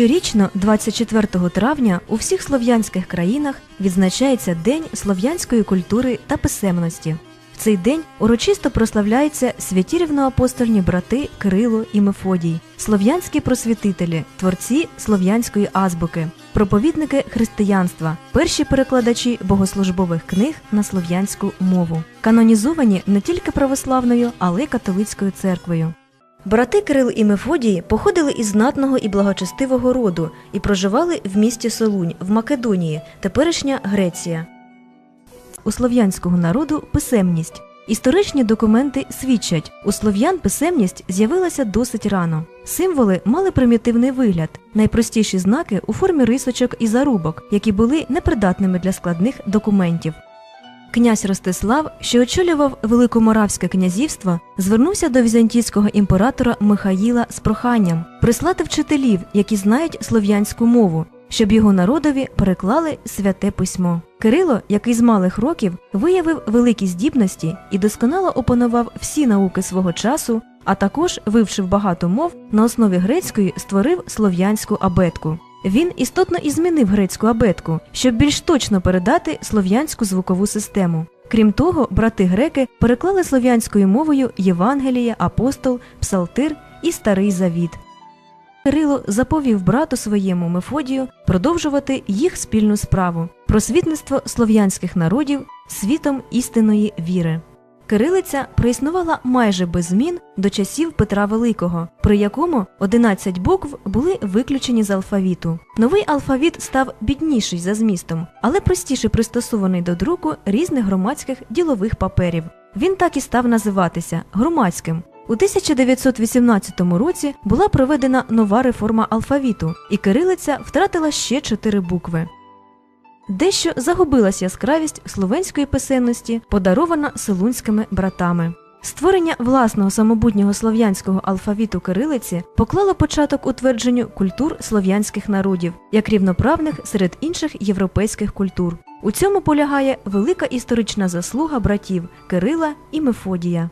Щорічно, 24 травня, у всіх слов'янських країнах відзначається День слов'янської культури та писемності. В цей день урочисто прославляються святі рівноапостольні брати Кирило і Мефодій, слов'янські просвітителі, творці слов'янської азбуки, проповідники християнства, перші перекладачі богослужбових книг на слов'янську мову, канонізовані не тільки православною, але й католицькою церквою. Брати Кирил і Мефодій походили із знатного і благочестивого роду і проживали в місті Солунь в Македонії, теперішня Греція. У слов'янського народу писемність. Історичні документи свідчать, у слов'ян писемність з'явилася досить рано. Символи мали примітивний вигляд, найпростіші знаки у формі рисочок і зарубок, які були непридатними для складних документів. Князь Ростислав, що очолював Великоморавське князівство, звернувся до візантійського імператора Михаїла з проханням прислати вчителів, які знають слов'янську мову, щоб його народові переклали святе письмо. Кирило, який з малих років виявив великі здібності і досконало опанував всі науки свого часу, а також вивчив багато мов на основі грецької створив слов'янську абетку. Він істотно і змінив грецьку абетку, щоб більш точно передати слов'янську звукову систему. Крім того, брати греки переклали слов'янською мовою Євангеліє, апостол, псалтир і старий завіт. Кирило заповів брату своєму Мефодію продовжувати їх спільну справу просвітництво слов'янських народів світом істинної віри. Кирилиця проіснувала майже без змін до часів Петра Великого, при якому 11 букв були виключені з алфавіту. Новий алфавіт став бідніший за змістом, але простіше пристосований до друку різних громадських ділових паперів. Він так і став називатися громадським. У 1918 році була проведена нова реформа алфавіту, і кирилиця втратила ще чотири букви. Дещо загубилась яскравість словенської писемності, подарована селунськими братами. Створення власного самобутнього слов'янського алфавіту кирилиці поклало початок утвердженню культур слов'янських народів як рівноправних серед інших європейських культур. У цьому полягає велика історична заслуга братів Кирила і Мефодія.